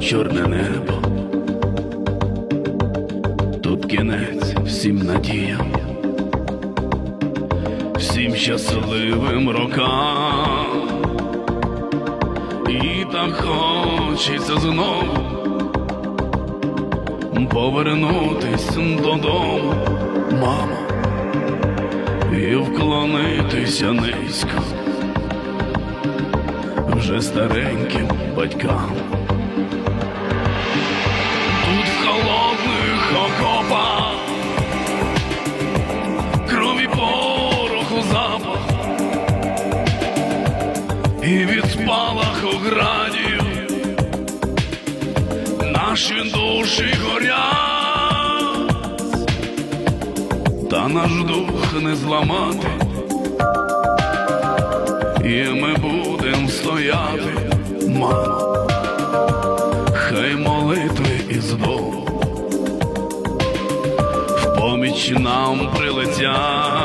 чорне небо. Тут кінець всім надіям, всім щасливим рокам. І так хочеться знову повернутись додому, мамо, і вклонитися низько вже стареньким батькам. Тут в холодних окопах крові пороху запах і від спалаху градів наші душі горять, та наш дух не зламати, стояти, мамо, хай молитви із дому в поміч нам прилетять.